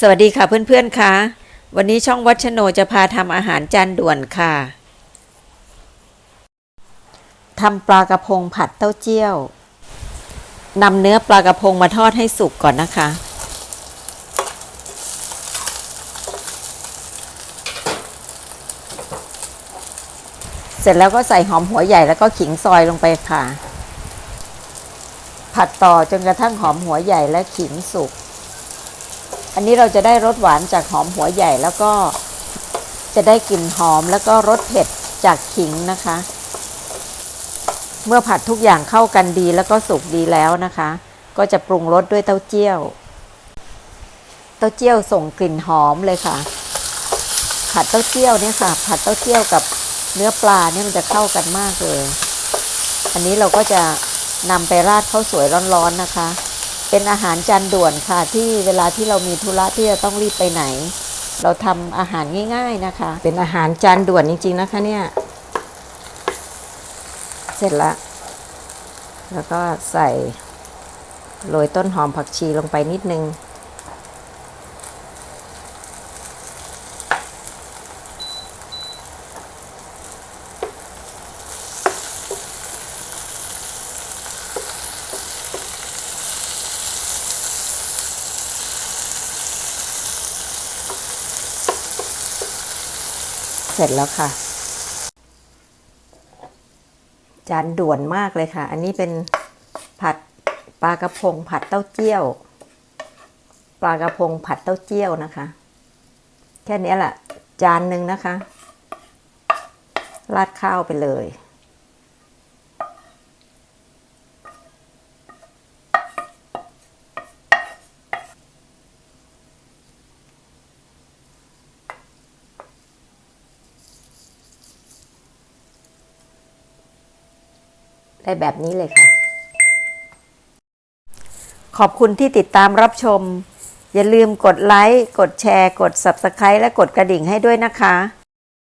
สวัสดีค่ะเพื่อนๆค่ะวันนี้ช่องวัชโนจะพาทำอาหารจานด่วนค่ะทำปลากระพงผัดเต้าเจี้ยวนำเนื้อปลากระพงมาทอดให้สุกก่อนนะคะ เสร็จแล้วก็ใส่หอมหัวใหญ่แล้วก็ขิงซอยลงไปค่ะ ผัดต่อจนกระทั่งหอมหัวใหญ่และขิงสุก อันนี้เราจะได้รสหวานจากหอมหัวใหญ่แล้วก็จะได้กลิ่นหอมแล้วก็รสเผ็ดจากขิงนะคะ เมื่อผัดทุกอย่างเข้ากันดีแล้วก็สุกดีแล้วนะคะ ก็จะปรุงรสด้วยเต้าเจี้ยว เต้าเจี้ยวส่งกลิ่นหอมเลยค่ะ ผัดเต้าเจี้ยวเนี่ยค่ะ ผัดเต้าเจี้ยวกับเนื้อปลาเนี่ยมันจะเข้ากันมากเลย อันนี้เราก็จะนำไปราดข้าวสวยร้อนๆนะคะ เป็นอาหารจานด่วนค่ะ ที่เวลาที่เรามีธุระที่จะต้องรีบไปไหน เราทำอาหารง่าย ๆนะคะ เป็นอาหารจานด่วนจริง ๆ นะคะเนี่ย เสร็จละ แล้วก็ใส่โรยต้นหอมผักชีลงไปนิดนึง เสร็จแล้วค่ะ จานด่วนมากเลยค่ะ อันนี้เป็นผัดปลากระพงผัดเต้าเจี้ยว ปลากระพงผัดเต้าเจี้ยวนะคะ แค่นี้แหละจานหนึ่งนะคะ ราดข้าวไปเลย ได้แบบนี้เลยค่ะ ขอบคุณที่ติดตามรับชม อย่าลืมกดไลค์ กดแชร์ กด Subscribe และกดกระดิ่งให้ด้วยนะคะ